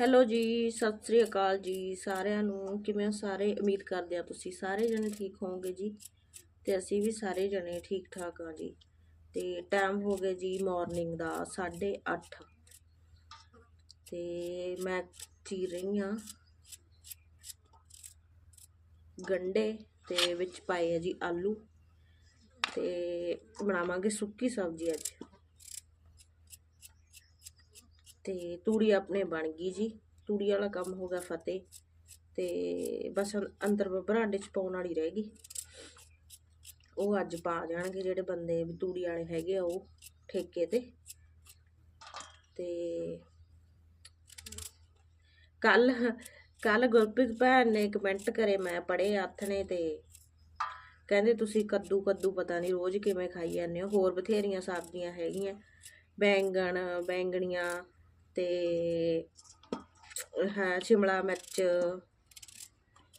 Hello ਜੀ, ਸਤਿ ਸ੍ਰੀ ਅਕਾਲ ਜੀ ਸਾਰਿਆਂ ਨੂੰ। ਕਿਵੇਂ ਸਾਰੇ? ਉਮੀਦ ਕਰਦੇ ਆ ਤੁਸੀਂ ਸਾਰੇ ਜਣੇ ਠੀਕ ਹੋਵੋਗੇ ਜੀ ਤੇ ਅਸੀਂ ਵੀ ਸਾਰੇ ਜਣੇ ਠੀਕ ਠਾਕ ਆ ਜੀ। ਤੇ ਟਾਈਮ ਹੋ ਗਿਆ ਜੀ ਮਾਰਨਿੰਗ ਦਾ 8:30 ਤੇ ਮੈਂ ਚੀਰ ਰਹੀ ਆ ਗੰਡੇ ਤੇ ਵਿੱਚ ਪਾਏ ਆ ਜੀ ਆਲੂ। ਤੇ ਬਣਾਵਾਂਗੇ ਸੁੱਕੀ ਸਬਜ਼ੀ ਅੱਜ। ਤੇ ਤੂੜੀ ਆਪਣੇ ਬਣ ਗਈ ਜੀ। ਤੂੜੀ ਵਾਲਾ ਕੰਮ ਹੋ ਗਿਆ ਫਤਿਹ। ਤੇ ਬਸ ਅੰਦਰ ਬਰਾਂਡੇ ਚ ਪਾਉਣ ਵਾਲੀ ਰਹਿ ਗਈ। ਉਹ ਅੱਜ ਪਾ ਜਾਣਗੇ ਜਿਹੜੇ ਬੰਦੇ ਵੀ ਤੂੜੀ ਵਾਲੇ ਹੈਗੇ ਆ, ਉਹ ਠੇਕੇ ਤੇ। ਤੇ ਕੱਲ ਕੱਲ ਗੁਰਪ੍ਰੀਤ ਭੈਣ ਨੇ ਕਮੈਂਟ ਕਰੇ, ਮੈਂ ਪੜੇ ਹੱਥ ਨੇ ਤੇ ਕਹਿੰਦੇ ਤੁਸੀਂ ਕੱਦੂ ਕੱਦੂ ਪਤਾ ਨਹੀਂ ਰੋਜ਼ ਕਿਵੇਂ ਖਾਈ ਜਾਂਦੇ ਹੋ। ਹੋਰ ਬਥੇਰੀਆਂ ਸਬਜ਼ੀਆਂ ਹੈਗੀਆਂ। ਬੈਂਗਣ, ਬੈਂਗਣੀਆਂ ਤੇ ਹਾਂ ਸ਼ਿਮਲਾ ਮਿਰਚ।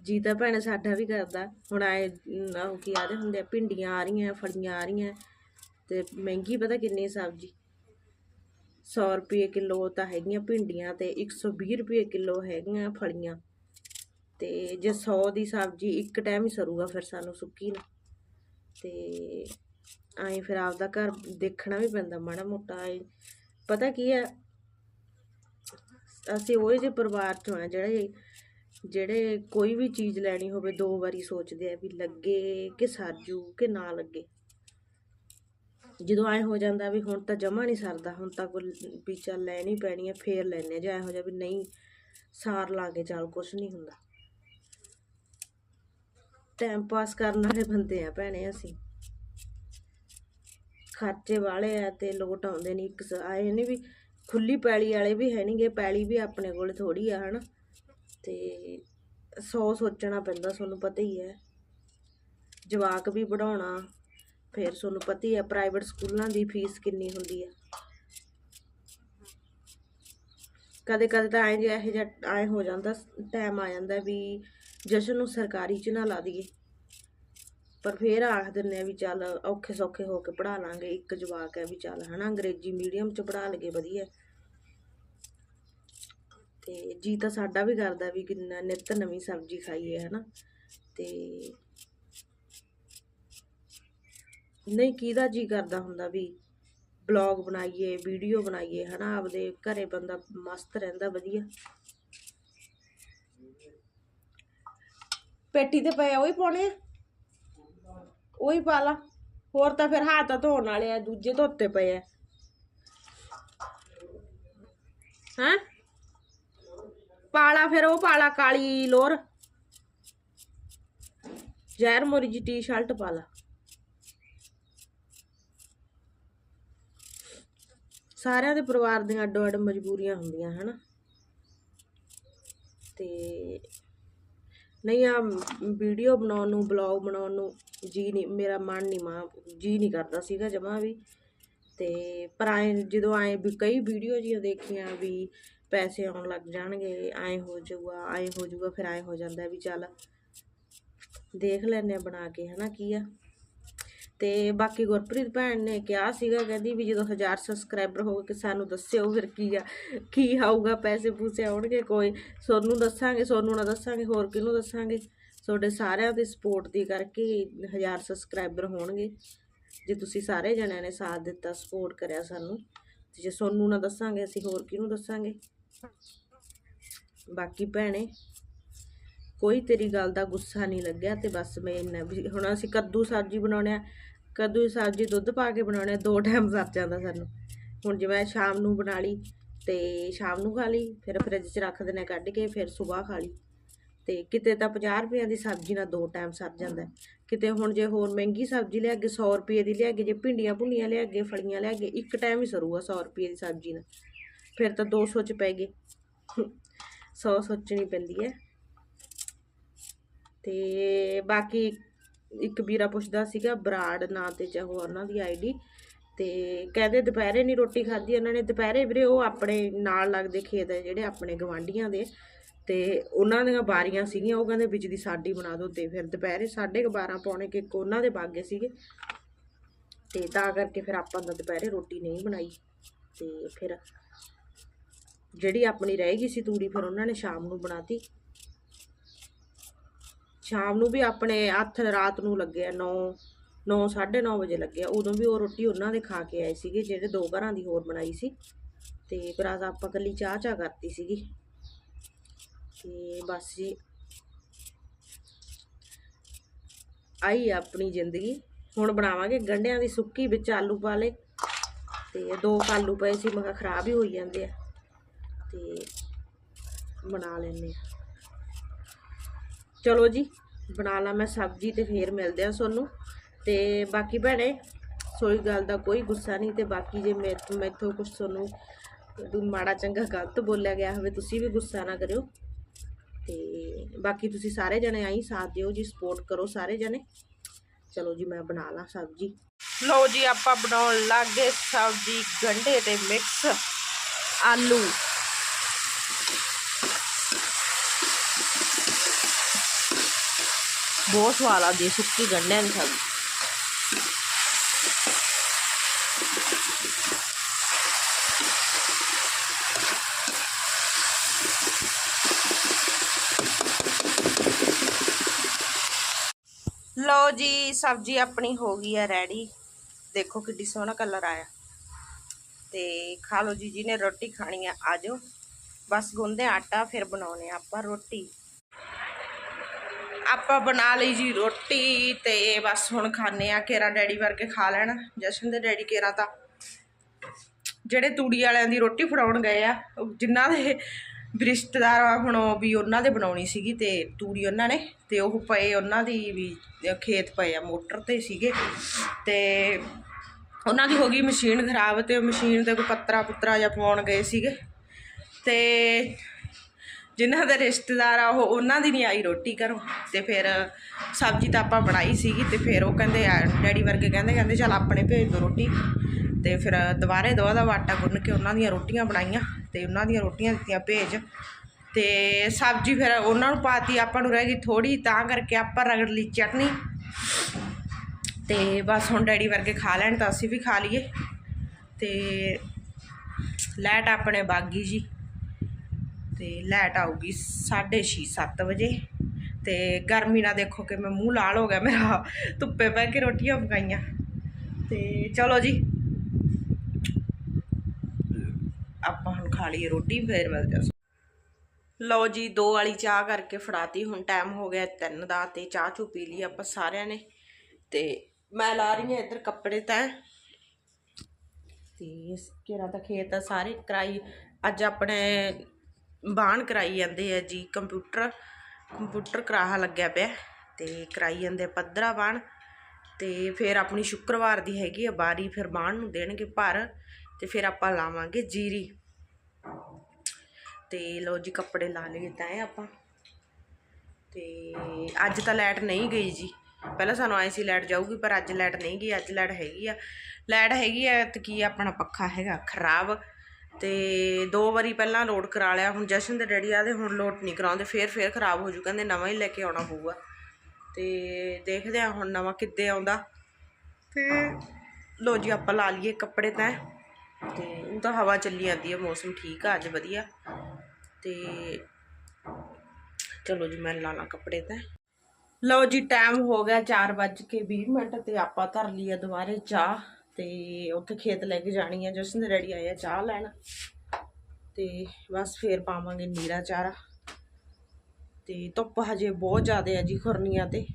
ਜੀ ਤਾਂ ਭੈਣ ਸਾਡਾ ਵੀ ਕਰਦਾ। ਹੁਣ ਆਏ ਨ, ਉਹ ਕੀ ਆਦੇ ਹੁੰਦੇ ਆ ਭਿੰਡੀਆਂ ਆ ਰਹੀਆਂ ਫਲੀਆਂ ਆ ਰਹੀਆਂ। ਤੇ ਮਹਿੰਗੀ ਪਤਾ ਕਿੰਨੀ ਸਬਜ਼ੀ? 100 ਰੁਪਏ ਕਿਲੋ ਤਾਂ ਹੈਗੀਆਂ ਭਿੰਡੀਆਂ ਤੇ 120 ਰੁਪਏ ਕਿਲੋ ਹੈਗੀਆਂ ਫਲੀਆਂ। ਤੇ ਜੇ 100 ਦੀ ਸਬਜ਼ੀ ਇੱਕ ਟਾਈਮ ਹੀ ਸਰੂਗਾ ਫਿਰ ਸਾਨੂੰ ਸੁੱਕੀ ਨਾ। ਤੇ ਐਂ ਫਿਰ ਆਪਦਾ ਘਰ ਦੇਖਣਾ ਵੀ ਪੈਂਦਾ ਮਾੜਾ ਮੋਟਾ। ਪਤਾ ਕੀ ਹੈ ਅਸੀਂ ਉਹ ਜਿਹੇ ਪਰਿਵਾਰ ਚੋਂ ਆ ਜਿਹੜੇ ਜਿਹੜੇ ਕੋਈ ਵੀ ਚੀਜ਼ ਲੈਣੀ ਹੋਵੇ, ਦੋ ਵਾਰੀ ਸੋਚਦੇ ਆ ਵੀ ਲੱਗੇ ਕਿ ਸਰਜੂ ਕਿ ਨਾ ਲੱਗੇ। ਜਦੋਂ ਐ ਹੋ ਜਾਂਦਾ ਵੀ ਹੁਣ ਤਾਂ ਜਮਾ ਨਹੀਂ ਸਰਦਾ, ਹੁਣ ਤਾਂ ਕੋਈ ਵੀ ਚੱਲ ਲੈਣੀ ਪੈਣੀ ਹੈ ਫੇਰ ਲੈਣੇ ਜਾਂ ਇਹੋ ਜਿਹਾ ਵੀ ਨਹੀਂ ਸਾਰ ਲਾ ਕੇ ਚੱਲ ਕੁਛ ਨਹੀਂ ਹੁੰਦਾ। ਟਾਈਮ ਪਾਸ ਕਰਨ ਵਾਲੇ ਬੰਦੇ ਆ ਭੈਣੇ ਅਸੀਂ। ਖਰਚੇ ਵਾਲੇ ਆ ਤੇ ਲੋਟ ਆਉਂਦੇ ਨਹੀਂ ਇੱਕ ਸ- ਆਏ ਨਹੀਂ ਵੀ ਖੁੱਲੀ ਪੈਲੀ ਵਾਲੇ ਵੀ ਹੈ ਨਹੀਂਗੇ ਪੈਲੀ ਵੀ ਆਪਣੇ ਕੋਲ ਥੋੜੀ ਆ ਹਨਾ। ਤੇ ਸੌ ਸੋਚਣਾ ਪੈਂਦਾ, ਤੁਹਾਨੂੰ ਪਤਾ ਹੀ ਹੈ। ਜਵਾਕ ਵੀ ਪੜਾਉਣਾ ਫਿਰ ਤੁਹਾਨੂੰ ਪਤਾ ਹੀ ਹੈ ਪ੍ਰਾਈਵੇਟ ਸਕੂਲਾਂ ਦੀ ਫੀਸ ਕਿੰਨੀ ਹੁੰਦੀ ਹੈ। ਕਦੇ ਕਦੇ ਤਾਂ ਐਂ ਜਿਹਾ ਇਹੋ ਜਿਹਾ, ਐਂ ਹੋ ਜਾਂਦਾ ਟਾਈਮ ਆ ਜਾਂਦਾ ਵੀ ਜਸ਼ਨ ਨੂੰ ਸਰਕਾਰੀ ਚ ਨਾ ਲਾ ਦਈਏ। ਪਰ ਫੇਰ ਆਖ ਦਿੰਨੇ ਆ ਵੀ ਚੱਲ ਔਖੇ ਸੌਖੇ ਹੋ ਕੇ ਪੜਾ ਲਾਂਗੇ। ਇੱਕ ਜਵਾਕ ਹੈ ਵੀ ਚੱਲ ਹਨਾ ਅੰਗਰੇਜ਼ੀ ਮੀਡੀਅਮ ਚ ਪੜਾ ਲਗੇ ਵਧੀਆ। ਤੇ ਜੀ ਤਾਂ ਸਾਡਾ ਵੀ ਕਰਦਾ ਵੀ ਕਿੰਨਾ ਨਿੱਤ ਨਵੀਂ ਸਬਜ਼ੀ ਖਾਈਏ ਹਨਾ। ਤੇ ਨਹੀਂ ਕਿਹਦਾ ਜੀ ਕਰਦਾ ਹੁੰਦਾ ਵੀ ਬਲੌਗ ਬਣਾਈਏ ਵੀਡੀਓ ਬਣਾਈਏ ਹਨਾ। ਆਪਦੇ ਘਰੇ ਬੰਦਾ ਮਸਤ ਰਹਿੰਦਾ ਵਧੀਆ। ਪੇਟੀ ਤੇ ਪਏ ਆ, ਉਹੀ ਪਾਉਣੇ ਆ? ਉਹੀ ਪਾ ਲਾ। ਹੋਰ ਤਾਂ ਫਿਰ ਹੱਥ ਧੋਣ ਵਾਲੇ ਆ, ਦੂਜੇ ਧੋਤੇ ਪਏ ਆ। ਹੈਂ? ਪਾਲਾ ਫਿਰ ਉਹ ਪਾਲਾ, ਕਾਲੀ ਲੋਰ। ਜ਼ਹਿਰ ਮੋਰੀ ਜੀ ਟੀ-ਸ਼ਰਟ ਪਾ ਲਾ। ਸਾਰਿਆਂ ਦੇ ਪਰਿਵਾਰ ਦੀਆਂ ਅੱਡੋ ਅੱਡ ਮਜਬੂਰੀਆਂ ਹੁੰਦੀਆਂ, ਹਨਾ? ਤੇ ਨਹੀਂ ਆ ਵੀਡੀਓ ਬਣਾਉਣ ਨੂੰ ਬਲੌਗ ਬਣਾਉਣ ਨੂੰ ਜੀ ਨਹੀਂ, ਮੇਰਾ ਮਨ ਨਹੀਂ ਮਾ, ਜੀ ਨਹੀਂ ਕਰਦਾ ਸੀਗਾ ਜਮਾ ਵੀ। ਤੇ ਪਰ ਆਏ, ਜਦੋਂ ਆਏ ਵੀ ਕਈ ਵੀਡੀਓ ਜੀਆਂ ਦੇਖੀਆਂ ਵੀ ਪੈਸੇ ਆਉਣ ਲੱਗ ਜਾਣਗੇ ਐਂ ਹੋ ਜਾਊਗਾ ਐਂ ਹੋ ਜਾਊਗਾ, ਫਿਰ ਐਂ ਹੋ ਜਾਂਦਾ ਵੀ ਚੱਲ ਦੇਖ ਲੈਨੇ ਆ ਬਣਾ ਕੇ, ਹਨਾ, ਕੀ ਆ। ਤੇ ਬਾਕੀ ਗੁਰਪ੍ਰੀਤ ਭੈਣ ਨੇ ਕਿਹਾ ਸੀਗਾ, ਕਹਿੰਦੀ ਵੀ ਜਦੋਂ 1000 ਸਬਸਕ੍ਰਾਈਬਰ ਹੋ ਗਏ ਸਾਨੂੰ ਦੱਸਿਓ ਫਿਰ ਕੀ ਆ, ਕੀ ਆਊਗਾ, ਪੈਸੇ ਪੂਸੇ ਆਉਣਗੇ, ਕੋਈ ਸੋਨੂੰ ਦੱਸਾਂਗੇ, ਸੋਨੂੰ ਨਾ ਦੱਸਾਂਗੇ, ਹੋਰ ਕਿਹਨੂੰ ਦੱਸਾਂਗੇ? ਤੁਹਾਡੇ ਸਾਰਿਆਂ ਦੀ ਸਪੋਰਟ ਦੀ ਕਰਕੇ 1000 ਸਬਸਕ੍ਰਾਈਬਰ ਹੋਣਗੇ। ਜੇ ਤੁਸੀਂ ਸਾਰੇ ਜਣਿਆਂ ਨੇ ਸਾਥ ਦਿੱਤਾ ਸਪੋਰਟ ਕਰਿਆ ਸਾਨੂੰ ਜੇ ਸੋਨੂੰ ਨਾ ਦੱਸਾਂਗੇ, ਅਸੀਂ ਹੋਰ ਕਿਹਨੂੰ ਦੱਸਾਂਗੇ? ਬਾਕੀ ਭੈਣੇ ਕੋਈ ਤੇਰੀ ਗੱਲ ਦਾ ਗੁੱਸਾ ਨਹੀਂ ਲੱਗਿਆ ਤੇ ਬਸ ਮੈਂ ਇੰਨਾ ਵੀ ਹੁਣ ਅਸੀਂ ਕੱਦੂ ਸਬਜ਼ੀ ਬਣਾਉਣੇ ਆ। ਕੱਦੂ ਦੀ ਸਬਜ਼ੀ ਦੁੱਧ ਪਾ ਕੇ ਬਣਾਉਣੇ ਆ। ਦੋ ਟਾਈਮ ਸਰ ਜਾਂਦਾ ਸਾਨੂੰ। ਹੁਣ ਜਿਵੇਂ ਸ਼ਾਮ ਨੂੰ ਬਣਾ ਲਈ ਤੇ ਸ਼ਾਮ ਨੂੰ ਖਾ ਲਈ, ਫਿਰ ਫ੍ਰਿਜ 'ਚ ਰੱਖ ਦਿੰਨੇ ਕੱਢ ਕੇ, ਫਿਰ ਸਵੇਰ ਖਾ ਲਈ। ਤੇ ਕਿਤੇ ਤਾਂ 50 ਰੁਪਏ ਦੀ ਸਬਜ਼ੀ ਨਾਲ ਦੋ ਟਾਈਮ ਸਰ ਜਾਂਦਾ। ਕਿਤੇ ਹੁਣ ਜੇ ਹੋਰ ਮਹਿੰਗੀ ਸਬਜ਼ੀ ਲਿਆ ਕੇ 100 ਰੁਪਏ ਦੀ ਲਿਆ ਕੇ, ਜੇ ਭਿੰਡੀਆਂ ਭੁੰਡੀਆਂ ਲਿਆ ਕੇ, ਫਲੀਆਂ ਲਿਆ ਕੇ, ਇੱਕ ਟਾਈਮ ਹੀ ਸਰੂਗਾ 100 ਰੁਪਏ ਦੀ ਸਬਜ਼ੀ ਨਾਲ। ਫਿਰ ਤਾਂ 200 ਚ ਪੈ ਗਏ। 100 ਸੋਚਣੀ ਪੈਂਦੀ ਹੈ। ਤੇ ਬਾਕੀ ਇੱਕ ਵੀਰਾ ਪੁੱਛਦਾ ਸੀਗਾ ਬਰਾੜ ਨਾਂ ਤੇ ਚਾਹੋ ਉਹਨਾਂ ਦੀ ਆਈਡੀ ਤੇ ਕਹਿੰਦੇ ਦੁਪਹਿਰੇ ਨਹੀਂ ਰੋਟੀ ਖਾਧੀ ਉਹਨਾਂ ਨੇ। ਦੁਪਹਿਰੇ ਵੀਰੇ ਉਹ ਆਪਣੇ ਨਾਲ ਲੱਗਦੇ ਖੇਤ ਹੈ ਜਿਹੜੇ ਆਪਣੇ ਗਵਾਂਢੀਆਂ ਦੇ। ਤੇ ਉਹਨਾਂ ਦੀਆਂ ਬਾਰੀਆਂ ਸੀਗੀਆਂ। ਉਹ ਕਹਿੰਦੇ ਵਿੱਚ ਦੀ ਸਾਡੀ ਬਣਾ ਦਿਓ ਤੇ ਫਿਰ ਦੁਪਹਿਰੇ 12:30 ਪੌਣੇ ਕਿ ਇੱਕ ਉਹਨਾਂ ਦੇ ਬਾਗੇ ਸੀਗੇ। ਤੇ ਤਾਂ ਕਰਕੇ ਫਿਰ ਆਪਾਂ ਤਾਂ ਦੁਪਹਿਰੇ ਰੋਟੀ ਨਹੀਂ ਬਣਾਈ। ਤੇ ਫਿਰ ਜਿਹੜੀ ਆਪਣੀ ਰਹਿ ਗਈ ਸੀ ਤੂੜੀ ਫਿਰ ਉਹਨਾਂ ਨੇ ਸ਼ਾਮ ਨੂੰ ਬਣਾਤੀ। ਸ਼ਾਮ ਨੂੰ ਵੀ ਆਪਣੇ ਹੱਥ ਰਾਤ ਨੂੰ ਲੱਗਿਆ 9 9 9:30 ਵਜੇ ਲੱਗਿਆ ਉਦੋਂ ਵੀ ਉਹ ਰੋਟੀ ਉਹਨਾਂ ਦੇ ਖਾ ਕੇ ਆਏ ਸੀਗੇ, ਜਿਹੜੇ ਦੋ ਘਰਾਂ ਦੀ ਹੋਰ ਬਣਾਈ ਸੀ। ਤੇ ਪਰ ਅੱਜ ਆਪਾਂ ਕੱਲੀ ਚਾਹ ਚਾਹ ਕਰਤੀ ਸੀਗੀ। ਤੇ ਬਸ ਜੀ ਆਈ ਆਪਣੀ ਜ਼ਿੰਦਗੀ। ਹੁਣ ਬਣਾਵਾਂਗੇ ਗੰਢਿਆਂ ਦੀ ਸੁੱਕੀ ਵਿੱਚ ਆਲੂ ਪਾ ਲਏ। ਤੇ ਦੋ ਕੁ ਆਲੂ ਪਏ ਸੀ, ਮੈਂ ਖਰਾਬ ਹੀ ਹੋਈ ਜਾਂਦੇ ਆ। ਤੇ ਬਣਾ ਲੈਨੇ ਆ। ਚਲੋ ਜੀ ਬਣਾ ਲਾਂ ਮੈਂ ਸਬਜ਼ੀ ਤੇ ਫੇਰ ਮਿਲਦੇ ਆ ਤੁਹਾਨੂੰ। ਤੇ ਬਾਕੀ ਭੈਣੇ, ਸੋਈ ਗੱਲ ਦਾ ਕੋਈ ਗੁੱਸਾ ਨਹੀਂ ਤੇ ਬਾਕੀ ਜੇ ਮੇਰੇ ਮੈਥੋਂ ਕੁਝ ਤੁਹਾਨੂੰ ਮਾੜਾ ਚੰਗਾ ਗਲਤ ਬੋਲਿਆ ਗਿਆ ਹੋਵੇ ਤੁਸੀਂ ਵੀ ਗੁੱਸਾ ਨਾ ਕਰਿਓ। ਤੇ ਬਾਕੀ ਤੁਸੀਂ ਸਾਰੇ ਜਣੇ ਆਈ ਸਾਥ ਦਿਓ ਜੀ ਸਪੋਰਟ ਕਰੋ ਸਾਰੇ ਜਣੇ। ਚਲੋ ਜੀ ਮੈਂ ਬਣਾ ਲਾਂ ਸਬਜ਼ੀ। ਲਓ ਜੀ ਆਪਾਂ ਬਣਾਉਣ ਲੱਗੇ ਸਬਜ਼ੀ ਗੰਢੇ ਤੇ ਮਿਕਸ ਆਲੂ। ਬਹੁਤ ਸਵਾਦ ਆਉਂਦੀ ਹੈ ਸੁੱਕੀ ਗੰਢਿਆਂ ਦੀ ਸਬਜ਼ੀ ਲਓ ਜੀ ਸਬਜ਼ੀ ਆਪਣੀ ਹੋ ਗਈ ਹੈ ਰੈਡੀ ਦੇਖੋ ਕਿੱਡੀ ਸੋਹਣਾ ਕਲਰ ਆਇਆ ਤੇ ਖਾ ਲਓ ਜੀ ਜਿਹਨੇ ਰੋਟੀ ਖਾਣੀ ਆ ਆ ਜਾਓ ਬਸ ਗੁੰਦੇ ਆਟਾ ਫਿਰ ਬਣਾਉਨੇ ਆ ਆਪਾਂ ਰੋਟੀ ਆਪਾਂ ਬਣਾ ਲਈ ਜੀ ਰੋਟੀ ਤੇ ਬਸ ਹੁਣ ਖਾਣੇ ਆ ਕੇਰਾ ਡੈਡੀ ਵਰਗੇ ਖਾ ਲੈਣ, ਜਸ਼ਨ ਦੇ ਡੈਡੀ ਕੇਰਾ ਤਾਂ। ਜਿਹੜੇ ਤੂੜੀ ਵਾਲਿਆਂ ਦੀ ਰੋਟੀ ਫੜਾਉਣ ਗਏ ਆ, ਉਹ ਜਿਨ੍ਹਾਂ ਦੇ ਰਿਸ਼ਤੇਦਾਰ ਆ, ਹੁਣ ਉਹ ਵੀ ਉਹਨਾਂ ਦੇ ਬਣਾਉਣੀ ਸੀਗੀ ਤੇ ਤੂੜੀ ਉਹਨਾਂ ਨੇ ਤੇ ਉਹ ਪਏ ਉਹਨਾਂ ਦੀ ਵੀ ਖੇਤ ਪਏ ਆ, ਮੋਟਰ ਤੇ ਸੀਗੇ। ਤੇ ਉਹਨਾਂ ਦੀ ਹੋ ਗਈ ਮਸ਼ੀਨ ਖਰਾਬ ਤੇ ਮਸ਼ੀਨ ਤੇ ਕੋਈ ਪੱਤਰਾ ਪੁੱਤਰਾ ਜਾਂ ਪਾਉਣ ਗਏ ਸੀਗੇ। ਤੇ ਜਿਨ੍ਹਾਂ ਦੇ ਰਿਸ਼ਤੇਦਾਰ ਆ, ਉਹ ਉਹਨਾਂ ਦੀ ਨਹੀਂ ਆਈ ਰੋਟੀ ਘਰੋਂ। ਅਤੇ ਫਿਰ ਸਬਜ਼ੀ ਤਾਂ ਆਪਾਂ ਬਣਾਈ ਸੀਗੀ ਅਤੇ ਫਿਰ ਉਹ ਕਹਿੰਦੇ ਡੈਡੀ ਵਰਗੇ ਕਹਿੰਦੇ ਕਹਿੰਦੇ ਚੱਲ ਆਪਣੇ ਭੇਜ ਦਿਓ ਰੋਟੀ। ਅਤੇ ਫਿਰ ਦੁਬਾਰੇ ਦੋ ਦਾ ਆਟਾ ਗੁੰਨ ਕੇ ਉਹਨਾਂ ਦੀਆਂ ਰੋਟੀਆਂ ਬਣਾਈਆਂ ਅਤੇ ਉਹਨਾਂ ਦੀਆਂ ਰੋਟੀਆਂ ਦਿੱਤੀਆਂ ਭੇਜ। ਅਤੇ ਸਬਜ਼ੀ ਫਿਰ ਉਹਨਾਂ ਨੂੰ ਪਾਤੀ, ਆਪਾਂ ਨੂੰ ਰਹਿ ਗਈ ਥੋੜ੍ਹੀ, ਤਾਂ ਕਰਕੇ ਆਪਾਂ ਰਗੜ ਲਈ ਚਟਨੀ। ਅਤੇ ਬਸ ਹੁਣ ਡੈਡੀ ਵਰਗੇ ਖਾ ਲੈਣ ਤਾਂ ਅਸੀਂ ਵੀ ਖਾ ਲਈਏ। ਅਤੇ ਲੈਟ ਆਪਣੇ ਬਾਗੀ ਜੀ। ਤੇ ਲਾਈਟ ਆਊਗੀ 6:30 7 ਵਜੇ। ਤੇ ਗਰਮੀ ਨਾਲ ਦੇਖੋ ਕਿ ਮੈਂ ਮੂੰਹ ਲਾਲ ਹੋ ਗਿਆ, ਮੇਰਾ ਧੁੱਪੇ ਬਹਿ ਕੇ ਰੋਟੀਆਂ ਪਕਾਈਆਂ। ਤੇ ਚਲੋ ਜੀ। ਆਪਾਂ ਹੁਣ ਖਾ ਲਈਏ ਰੋਟੀ, ਫੇਰ ਮਿਲਦੇ ਲਓ ਜੀ, ਦੋ ਵਾਲੀ ਚਾਹ ਕਰਕੇ ਫੜਾਤੀ, ਹੁਣ ਟਾਈਮ ਹੋ ਗਿਆ 3 ਦਾ ਤੇ ਚਾਹ ਚੂ ਪੀ ਲਈ ਆਪਾਂ ਸਾਰਿਆਂ ਨੇ। ਤੇ ਮੈਂ ਲਾ ਰਹੀ ਹਾਂ ਇੱਧਰ ਕੱਪੜੇ ਤਾਂ। ਤੇ ਇਸ ਘੇਰਾ ਤਾਂ ਖੇਤ ਆ, ਸਾਰੇ ਕਰਾਈ। ਅੱਜ ਆਪਣੇ ਬਾਣ ਕਰਾਈ ਜਾਂਦੇ ਆ ਜੀ, ਕੰਪਿਊਟਰ ਕੰਪਿਊਟਰ ਕਰਾਹਾ ਲੱਗਿਆ ਪਿਆ। ਤੇ ਕਰਾਈ ਜਾਂਦੇ ਪੱਧਰਾ ਬਾਣ। ਤੇ ਫਿਰ ਆਪਣੀ ਸ਼ੁੱਕਰਵਾਰ ਦੀ ਹੈਗੀ ਆ ਬਾਰੀ, ਫਿਰ ਬਾਣ ਨੂੰ ਦੇਣਗੇ ਭਰ ਤੇ ਫਿਰ ਆਪਾਂ ਲਾਵਾਂਗੇ ਜੀਰੀ। ਤੇ ਲੋ ਜੀ, ਕੱਪੜੇ ਲਾ ਲਏ ਤਾਂ ਆਪਾਂ। ਤੇ ਅੱਜ ਤਾਂ ਲਾਈਟ ਨਹੀਂ ਗਈ ਜੀ। ਪਹਿਲਾਂ ਸਾਨੂੰ ਆਏ ਸੀ ਲਾਈਟ ਜਾਊਗੀ, ਪਰ ਅੱਜ ਲਾਈਟ ਨਹੀਂ ਗਈ, ਅੱਜ ਲਾਈਟ ਹੈਗੀ ਆ। ਲਾਈਟ ਹੈਗੀ ਆ ਤੇ ਕੀ ਆਪਣਾ ਪੱਖਾ ਹੈਗਾ ਖਰਾਬ। ਤੇ ਦੋ ਵਾਰੀ ਪਹਿਲਾਂ ਲੋਡ ਕਰਾ ਲਿਆ, ਹੁਣ ਜਸ਼ਨ ਦੇ ਡੈਡੀ ਆਦੇ, ਹੁਣ ਲੋਡ ਨਹੀਂ ਕਰਾਉਂਦੇ, ਫੇਰ ਫੇਰ ਖਰਾਬ ਹੋ ਜੂ, ਕਹਿੰਦੇ ਨਵਾਂ ਹੀ ਲੈ ਕੇ ਆਉਣਾ ਪਊਗਾ। ਤੇ ਦੇਖਦੇ ਆ ਹੁਣ ਨਵਾਂ ਕਿੱਦੇ ਆਉਂਦਾ। ਤੇ ਲੋ ਜੀ, ਆਪਾਂ ਲਾ ਲਈਏ ਕੱਪੜੇ ਤਾਂ। ਤੇ ਉਹ ਤਾਂ ਹਵਾ ਚੱਲੀ ਜਾਂਦੀ ਹੈ ਮੌਸਮ ਠੀਕ ਆ, ਅੱਜ ਵਧੀਆ। ਤੇ ਚਲੋ ਜੀ, ਮੈਂ ਲਾ ਲਾਂ ਕੱਪੜੇ ਤਾਂ। ਲਓ ਜੀ ਟਾਈਮ ਹੋ ਗਿਆ 4:20 ਮਿੰਟ, ਤੇ ਆਪਾਂ ਧਰ ਲਈ ਦੁਬਾਰੇ ਚਾਹ। ਤੇ ਉੱਥੇ ਖੇਤ ਲੈ ਕੇ ਜਾਣੀ ਆ, ਜਸਨ ਰੈਡੀ ਆਏ ਆ ਚਾਹ ਲੈਣ। ਤੇ ਬਸ ਫੇਰ ਪਾਵਾਂਗੇ ਨੀਰਾ ਚਾਰਾ। ਤੇ ਧੁੱਪ ਹਜੇ ਬਹੁਤ ਜ਼ਿਆਦਾ ਆ ਜੀ ਖੁਰਨੀਆਂ ਤੇ।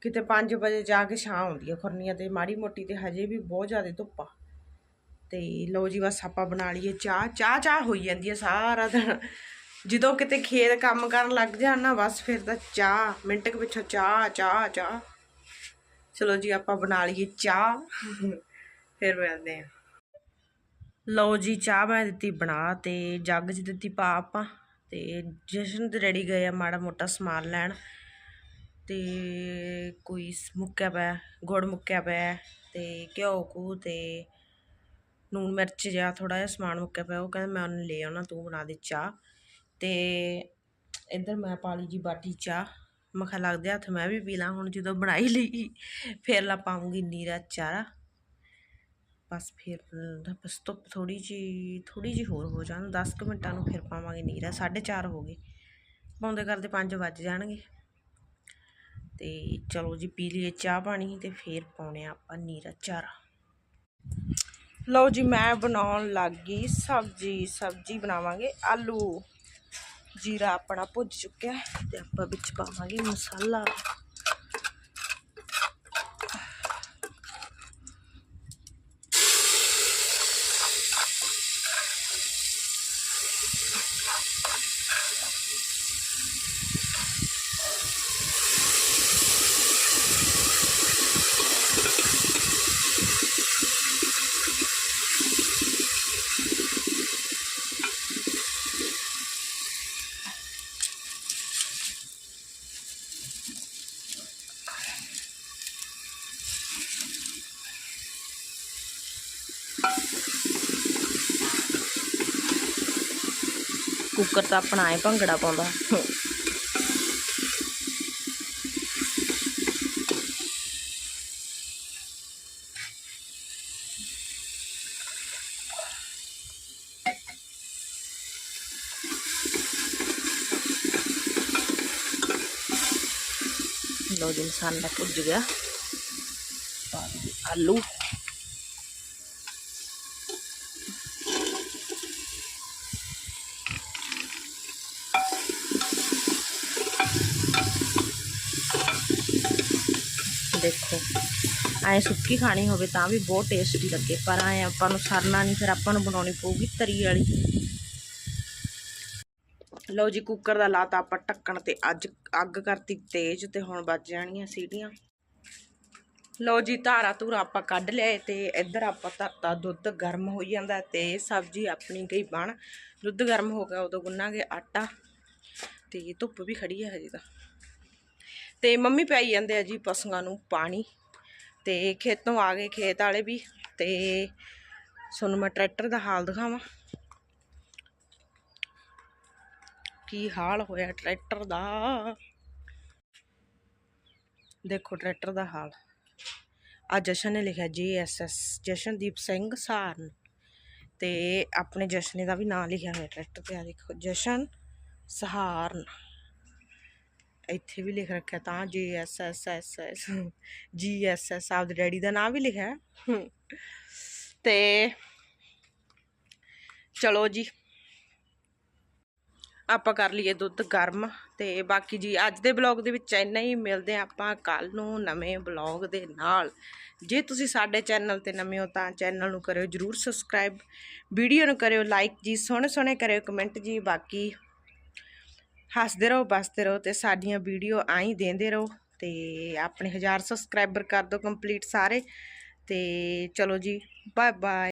ਕਿਤੇ 5 ਵਜੇ ਜਾ ਕੇ ਛਾਂ ਆਉਂਦੀ ਹੈ ਖੁਰਨੀਆਂ ਤੇ, ਮਾੜੀ ਮੋਟੀ ਤੇ ਹਜੇ ਵੀ ਬਹੁਤ ਜ਼ਿਆਦਾ ਧੁੱਪ ਆ। ਤੇ ਲਓ ਜੀ ਬਸ ਆਪਾਂ ਬਣਾ ਲਈਏ ਚਾਹ। ਚਾਹ ਚਾਹ ਹੋਈ ਜਾਂਦੀ ਹੈ ਸਾਰਾ ਦਿਨ। ਜਦੋਂ ਕਿਤੇ ਖੇਤ ਕੰਮ ਕਰਨ ਲੱਗ ਜਾਣ ਨਾ, ਬਸ ਫਿਰ ਤਾਂ ਚਾਹ ਮਿੰਟ ਕੁ ਪਿੱਛੋਂ ਚਾਹ ਚਾਹ ਚਾਹ। ਚਲੋ ਜੀ, ਆਪਾਂ ਬਣਾ ਲਈਏ ਚਾਹ। ਫਿਰ ਮਿਲਦੇ ਆ ਲਓ ਜੀ, ਚਾਹ ਮੈਂ ਦਿੱਤੀ ਬਣਾ ਤੇ ਜੱਗ 'ਚ ਦਿੱਤੀ ਪਾ ਆਪਾਂ। ਤੇ ਜਸ਼ਨ ਤੇ ਰੈਡੀ ਗਏ ਆ ਮਾੜਾ ਮੋਟਾ ਸਮਾਨ ਲੈਣ। ਤੇ ਕੋਈ ਮੁੱਕਿਆ ਪਿਆ, ਗੁੜ ਮੁੱਕਿਆ ਪਿਆ, ਤੇ ਘਿਓ ਕੂ ਤੇ ਨੂਣ ਮਿਰਚ ਜਿਹਾ ਥੋੜਾ ਜਿਹਾ ਸਮਾਨ ਮੁੱਕਿਆ ਪਿਆ। ਉਹ ਕਹਿੰਦਾ ਮੈਂ ਉਹਨੂੰ ਲੈ ਆਉਣਾ, ਤੂੰ ਬਣਾ ਦੇ ਚਾਹ। ਤੇ ਇੱਧਰ ਮੈਂ ਪਾ ਲਈ ਜੀ ਬਾਟੀ ਚਾਹ। ਮੈਂ ਕਿਹਾ ਲੱਗਦੇ ਹੱਥ ਮੈਂ ਵੀ ਪੀ ਲਾਂ, ਹੁਣ ਜਦੋਂ ਬਣਾਈ ਲਈ, ਫਿਰ ਲਾ ਪਾਉਂਗੀ ਨੀਰਾ ਚਾਰਾ। ਬਸ ਫਿਰ ਬਸ ਧੁੱਪ ਥੋੜੀ ਜੀ ਥੋੜੀ ਜੀ ਹੋਰ ਹੋ ਜਾਣ 10 ਕੁ ਮਿੰਟਾਂ ਨੂੰ ਫਿਰ ਪਾਵਾਂਗੇ ਨੀਰਾ 4:30 ਹੋ ਗਏ। ਪਾਉਂਦੇ ਕਰਦੇ 5 ਵੱਜ ਜਾਣਗੇ। ਤੇ ਚਲੋ ਜੀ ਪੀ ਲਈਏ ਚਾਹ ਪਾਣੀ ਤੇ ਫਿਰ ਪਾਉਣੇ ਆ ਆਪਾਂ ਨੀਰਾ ਚਾਰਾ। ਲਓ ਜੀ ਮੈਂ ਬਣਾਉਣ ਲੱਗ ਗਈ ਸਬਜੀ ਸਬਜੀ ਬਣਾਵਾਂਗੇ ਆਲੂ। ਜੀਰਾ ਆਪਣਾ ਭੁੱਜ ਚੁੱਕਿਆ ਹੈ ਤੇ ਆਪਾਂ ਵਿੱਚ ਪਾਵਾਂਗੇ ਮਸਾਲਾ। ਕੁੱਕਰ ਤਾਂ ਆਪਣਾ ਐ ਭੰਗੜਾ ਪਾਉਂਦਾ। ਲੋ ਜੀ ਮਸਾਲਾ ਭੁੱਜ ਗਿਆ। ਪਾ ਆਲੂ। ਦੇਖੋ। ਐ ਸੁੱਕੀ ਖਾਣੀ ਹੋਵੇ ਤਾਂ ਵੀ ਬਹੁਤ ਟੇਸਟੀ ਲੱਗੇ, ਪਰ ਐ ਆਪਾਂ ਨੂੰ ਸਰਨਾ ਨਹੀਂ ਫਿਰ ਆਪਾਂ ਨੂੰ ਬਣਾਉਣੀ ਪਊਗੀ ਤਰੀ ਵਾਲੀ। ਲਓ ਜੀ ਕੁੱਕਰ ਦਾ ਲਾਤਾ ਆਪਾਂ ਢੱਕਣ ਤੇ ਅੱਜ ਅੱਗ ਕਰਤੀ ਤੇਜ਼ ਤੇ ਹੁਣ ਵੱਜ ਜਾਣੀਆਂ ਸੀਟੀਆਂ। ਲਓ ਜੀ, ਧਾਰਾ ਧੂਰਾ ਆਪਾਂ ਕੱਢ ਲਿਆਏ ਤੇ ਇੱਧਰ ਆਪਾਂ ਧਰਤਾ ਦੁੱਧ, ਗਰਮ ਹੋਈ ਜਾਂਦਾ ਤੇ ਸਬਜ਼ੀ ਆਪਣੀ ਗਈ ਬਣ। ਦੁੱਧ ਗਰਮ ਹੋ ਗਿਆ, ਉਦੋਂ ਗੁੰਨਾਂਗੇ ਆਟਾ ਤੇ ਧੁੱਪ ਵੀ ਖੜੀ ਹੈ ਹਜੇ ਤਾਂ। ਤੇ ਮੰਮੀ ਪਿਆਈ ਜਾਂਦੇ ਆ ਜੀ ਪਸ਼ੂਆਂ ਨੂੰ ਪਾਣੀ ਤੇ ਖੇਤੋਂ ਆ ਗਏ ਖੇਤ ਵਾਲੇ ਵੀ ਤੇ ਤੁਹਾਨੂੰ ਮੈਂ ਟਰੈਕਟਰ ਦਾ ਹਾਲ ਦਿਖਾਵਾਂ। ਕੀ ਹਾਲ ਹੋਇਆ ਟਰੈਕਟਰ ਦਾ? ਦੇਖੋ ਟਰੈਕਟਰ ਦਾ ਹਾਲ। ਆ ਜਸ਼ਨ ਨੇ ਲਿਖਿਆ J S S Jashandeep Singh Saran. ਤੇ ਆਪਣੇ ਜਸ਼ਨੇ ਦਾ ਵੀ ਨਾਮ ਲਿਖਿਆ ਹੋਇਆ ਟਰੈਕਟਰ ਤੇ, ਆ ਦੇਖੋ ਜਸ਼ਨ ਸਹਾਰਨ ਇੱਥੇ ਵੀ ਲਿਖ ਰੱਖਿਆ ਤਾਂ ਜੀ ਐਸ ਐਸ ਐਸ ਐਸ, ਜੀ, ਐਸ ਐਸ, ਆਪਦੇ ਡੈਡੀ ਦਾ ਨਾਮ ਵੀ ਲਿਖਿਆ ਹੈ। ਤੇ ਚਲੋ ਜੀ, ਆਪਾਂ ਕਰ ਲਈਏ ਦੁੱਧ ਗਰਮ ਤੇ ਬਾਕੀ ਜੀ ਅੱਜ ਦੇ ਬਲੌਗ ਦੇ ਵਿੱਚ ਇੰਨਾ ਹੀ। ਮਿਲਦੇ ਹਾਂ ਆਪਾਂ ਕੱਲ ਨੂੰ ਨਵੇਂ ਬਲੌਗ ਦੇ ਨਾਲ। ਜੇ ਤੁਸੀਂ ਸਾਡੇ ਚੈਨਲ ਤੇ ਨਵੇਂ ਹੋ ਤਾਂ ਚੈਨਲ ਨੂੰ ਕਰਿਓ ਜਰੂਰ ਸਬਸਕ੍ਰਾਈਬ। ਵੀਡੀਓ ਨੂੰ ਕਰਿਓ ਲਾਈਕ ਜੀ ਸੋਹਣੇ ਸੋਹਣੇ ਕਰਿਓ ਕਮੈਂਟ ਜੀ। ਬਾਕੀ ਹੱਸਦੇ ਰਹੋ, ਬਸਦੇ ਰਹੋ ਤੇ ਸਾਡੀਆਂ ਵੀਡੀਓ ਆਈ ਦੇਂਦੇ ਰਹੋ ਤੇ ਆਪਣੇ 1000 ਸਬਸਕ੍ਰਾਈਬਰ ਕਰ ਦਿਓ ਕੰਪਲੀਟ ਸਾਰੇ ਤੇ ਚਲੋ ਜੀ ਬਾਏ ਬਾਏ